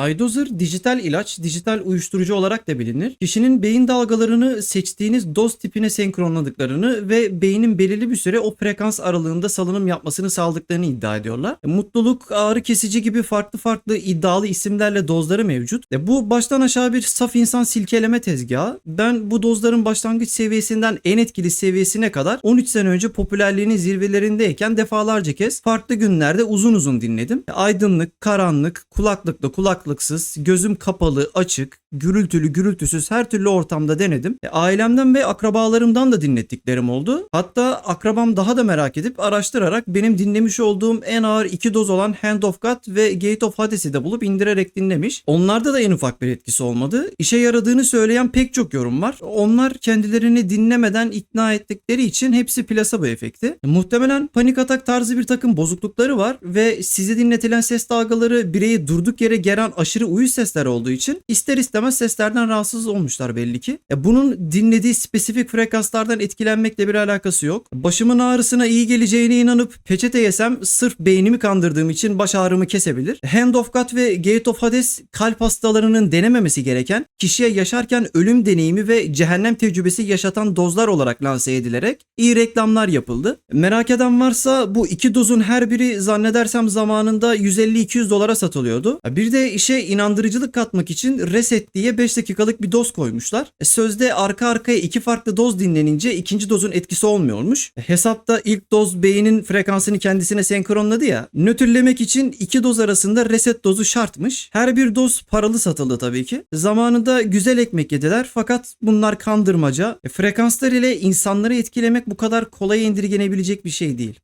Idozer dijital ilaç, dijital uyuşturucu olarak da bilinir. Kişinin beyin dalgalarını seçtiğiniz doz tipine senkronladıklarını ve beynin belirli bir süre o frekans aralığında salınım yapmasını sağladıklarını iddia ediyorlar. E, Mutluluk, ağrı kesici gibi farklı farklı iddialı isimlerle dozları mevcut. E, Bu baştan aşağı bir saf insan silkeleme tezgahı. Ben bu dozların başlangıç seviyesinden en etkili seviyesine kadar 13 sene önce popülerliğinin zirvelerindeyken defalarca kez farklı günlerde uzun uzun dinledim. E, Aydınlık, karanlık, kulaklıklı, kulaklıksız, gözüm kapalı, açık, gürültülü, gürültüsüz her türlü ortamda denedim. E, ailemden ve akrabalarımdan da dinlettiklerim oldu. Hatta akrabam daha da merak edip araştırarak benim dinlemiş olduğum en ağır iki doz olan Hand of God ve Gate of Hades'i de bulup indirerek dinlemiş. Onlarda da en ufak bir etkisi olmadı. İşe yaradığını söyleyen pek çok yorum var. Onlar kendilerini dinlemeden ikna ettikleri için hepsi plasebo efekti. E, muhtemelen panik atak tarzı bir takım bozuklukları var ve size dinletilen ses dalgaları bireyi durduk yere geren aşırı uyuz sesler olduğu için ister istemez seslerden rahatsız olmuşlar belli ki. E, bunun dinlediği spesifik frekanslardan etkilenmekle bir alakası yok. Başımın ağrısına iyi geleceğine inanıp peçete yesem sırf beynimi kandırdığım için baş ağrımı kesebilir. Hand of God ve Gate of Hades kalp hastalarının denememesi gereken kişiye yaşarken ölüm deneyimi ve cehennem tecrübesi yaşatan dozlar olarak lanse edilerek iyi reklamlar yapıldı. Merak eden varsa bu iki dozun her biri zannedersem zamanında 150-200 dolara satılıyordu. Bir de işe inandırıcılık katmak için reset diye 5 dakikalık bir doz koymuşlar. E, Sözde arka arkaya iki farklı doz dinlenince ikinci dozun etkisi olmuyormuş. E, Hesapta ilk doz beynin frekansını kendisine senkronladı ya. Nötrlemek için iki doz arasında reset dozu şartmış. Her bir doz paralı satıldı tabii ki. Zamanında güzel ekmek yediler fakat bunlar kandırmaca. E, Frekanslar ile insanları etkilemek bu kadar kolay indirgenebilecek bir şey değil.